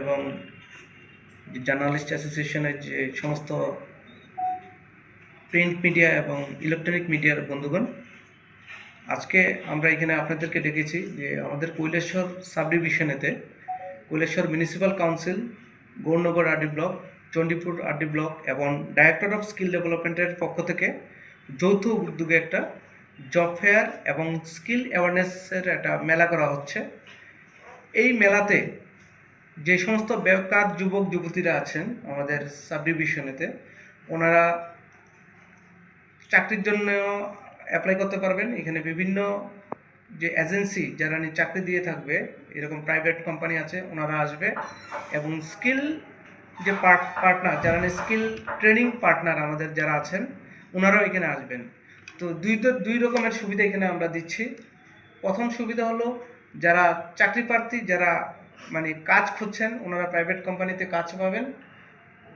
এবং জার্নালিস্ট অ্যাসোসিয়েশনের যে সমস্ত প্রিন্ট মিডিয়া এবং ইলেকট্রনিক মিডিয়ার বন্ধুগণ, আজকে আমরা এখানে আপনাদেরকে ডেকেছি যে আমাদের Kaileshwar sub ডিভিশনেতে Kailashahar municipal council Gournagar RD block Chandipur RD block এবং ডাইরেক্টর অফ স্কিল ডেভেলপমেন্টের পক্ষ থেকে যৌথ উদ্যোগে একটা জব ফেয়ার এবং স্কিল অ্যাওয়ারনেসের একটা মেলা করা হচ্ছে। এই মেলাতে যে সমস্ত বেকার যুবক, যুবতীরা আছেন আমাদের সাব ডিভিশনেতে ওনারা চাকরির জন্য অ্যাপ্লাই করতে পারবেন। এখানে বিভিন্ন যে এজেন্সি যারা চাকরি দিয়ে থাকবে, এরকম প্রাইভেট কোম্পানি আছে, ওনারা আসবে এবং স্কিল যে পার্টনার যারা স্কিল ট্রেনিং পার্টনার আমাদের যারা আছেন, ওনারাও এখানে আসবেন। তো দুই তো দুই রকমের সুবিধা এখানে আমরা দিচ্ছি। প্রথম সুবিধা হলো যারা চাকরি প্রার্থী, যারা মানে কাজ খুঁজছেন, ওনারা প্রাইভেট কোম্পানিতে কাজ পাবেন।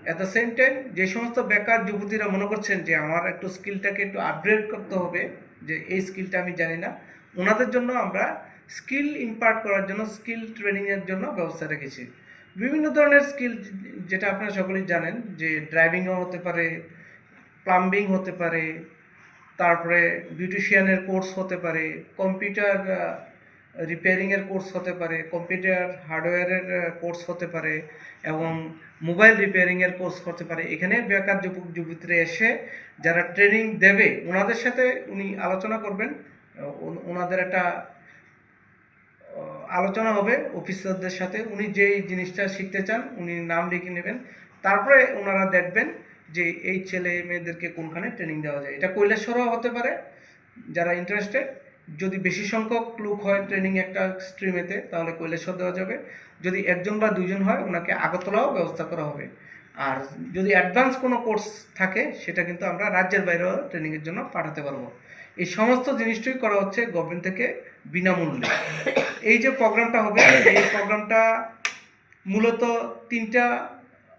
অ্যাট দ্য সেম টাইম যে সমস্ত বেকার যুবতীরা মনে করছেন যে আমার একটু স্কিলটাকে একটু আপগ্রেড করতে হবে, যে এই স্কিলটা আমি জানি না, ওনাদের জন্য আমরা স্কিল ইম্পার্ট করার জন্য স্কিল ট্রেনিংয়ের জন্য ব্যবস্থা রেখেছি। বিভিন্ন ধরনের স্কিল যেটা আপনারা সকলেই জানেন, যে ড্রাইভিংও হতে পারে প্লাম্বিং হতে পারে, তারপরে বিউটিশিয়ানের কোর্স হতে পারে কম্পিউটার রিপেয়ারিংয়ের কোর্স হতে পারে কম্পিউটার হার্ডওয়্যারের কোর্স হতে পারে এবং মোবাইল রিপেয়ারিংয়ের কোর্স হতে পারে। এখানে বেকার যুবক, যুবতীরা এসে যারা ট্রেনিং দেবে, ওনাদের সাথে উনি আলোচনা করবেন। ওনাদের একটা আলোচনা হবে অফিসারদের সাথে। উনি যেই জিনিসটা শিখতে চান, উনি নাম লিখে নেবেন। তারপরে ওনারা দেখবেন যে এই ছেলে মেয়েদেরকে কোনখানে ট্রেনিং দেওয়া যায়। এটা কৈলাসরও হতে পারে, যারা ইন্টারেস্টেড যদি বেশি সংখ্যক লোক হয় ট্রেনিং একটা স্ট্রিমেতে তাহলে কৈলাসর দেওয়া যাবে। যদি একজন বা দুজন হয়, ওনাকে আগরতলাও ব্যবস্থা করা হবে। আর যদি অ্যাডভান্স কোনো কোর্স থাকে, সেটা কিন্তু আমরা রাজ্যের বাইরেও ট্রেনিংয়ের জন্য পাঠাতে পারব। এই সমস্ত জিনিসটাই করা হচ্ছে গভর্নমেন্ট থেকে বিনামূল্যে। এই যে প্রোগ্রামটা হবে, এই প্রোগ্রামটা মূলত তিনটা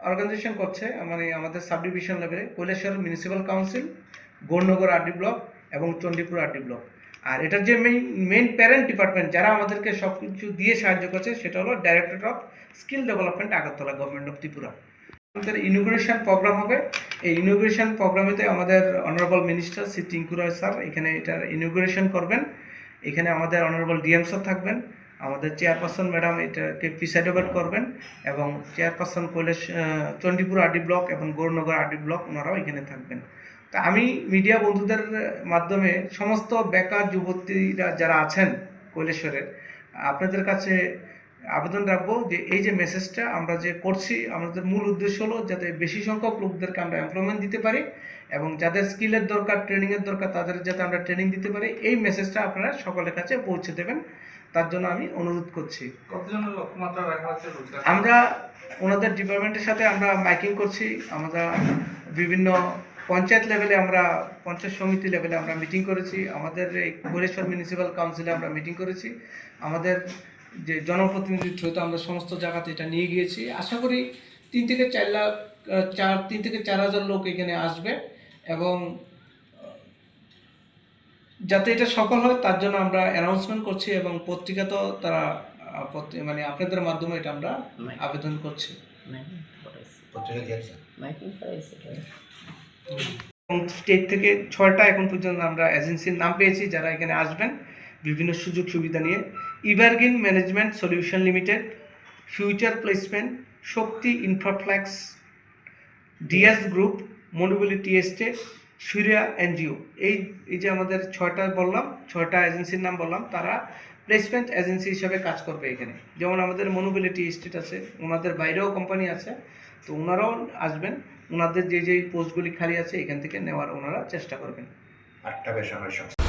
অর্গানাইজেশন করছে মানে আমাদের sub division level Kailashahar municipal council Gournagar RD block এবং চণ্ডীপুর আরডি ব্লক আর এটার যে মেইন মেইন প্যারেন্ট ডিপার্টমেন্ট যারা আমাদেরকে সব কিছু দিয়ে সাহায্য করছে, সেটা হলো director of skill development Agartala government of Tripura আমাদের ইনোগ্রেশন প্রোগ্রাম হবে। এই ইনোগ্রেশন প্রোগ্রামেতে আমাদের honourable minister Shri Tinku Roy sir এখানে এটার ইনোগ্রেশন করবেন। এখানে আমাদের অনারেবল ডিএম স্যার থাকবেন। আমাদের চেয়ারপারসন ম্যাডাম এটাকে প্রিসাইড ওভার করবেন এবং chairperson Kailash Chandipur RD block এবং গৌরনগর আরডি ব্লক ওনারাও এখানে থাকবেন। তা আমি মিডিয়া বন্ধুদের মাধ্যমে সমস্ত বেকার যুবতীরা যারা আছেন কৈলেশ্বরের আপনাদের কাছে আবেদন রাখব যে এই যে মেসেজটা আমরা যে করছি আমাদের মূল উদ্দেশ্য হলো যাতে বেশি সংখ্যক লোকদেরকে আমরা এমপ্লয়মেন্ট দিতে পারি এবং যাদের স্কিলের দরকার ট্রেনিংয়ের দরকার তাদের যাতে আমরা ট্রেনিং দিতে পারি এই মেসেজটা আপনারা সকলের কাছে পৌঁছে দেবেন। তার জন্য আমি অনুরোধ করছি। আমরা ওনাদের ডিপার্টমেন্টের সাথে আমরা মাইকিং করছি আমরা বিভিন্ন পঞ্চায়েত লেভেলে আমরা পঞ্চায়েত সমিতি লেভেলে আমরা মিটিং করেছি আমাদের এই কৈলেশ্বর মিউনিসিপ্যাল কাউন্সিলে আমরা মিটিং করেছি আমাদের যে জনপ্রতিনিধিত্ব হয়তো আমরা সমস্ত জায়গাতে এটা নিয়ে গিয়েছি। আশা করি তিন থেকে চার লাখ চার তিন থেকে চার হাজার লোক এখানে আসবে এবং যাতে এটা সফল হয় তার জন্য আমরা অ্যানাউন্সমেন্ট করছি এবং পত্রিকা তো তারা মানে আপনাদের মাধ্যমে এটা আমরা আবেদন করছি। স্টেট থেকে ছয়টা এখন পর্যন্ত আমরা এজেন্সির নাম পেয়েছি যারা এখানে আসবেন। বিভিন্ন সুযোগ সুবিধা নিয়ে। Evergreen Management Solution Limited Future Placement Shakti Infraflex DS Group মনোবিলিটি Estate Suriya NGO এই এই যে আমাদের ছয়টা বললাম, ছয়টা এজেন্সির নাম বললাম, তারা প্লেসমেন্ট এজেন্সি হিসাবে কাজ করবে এখানে। যেমন আমাদের মনোবিলিটি এস্টেট আছে, ওনাদের বাইরেও কোম্পানি আছে, তো ওনারাও আসবেন। ওনাদের যে যেই পোস্টগুলি খালি আছে, এখান থেকে নেওয়ার ওনারা চেষ্টা করবেন। আটটা বেসরকারি সংস্থা।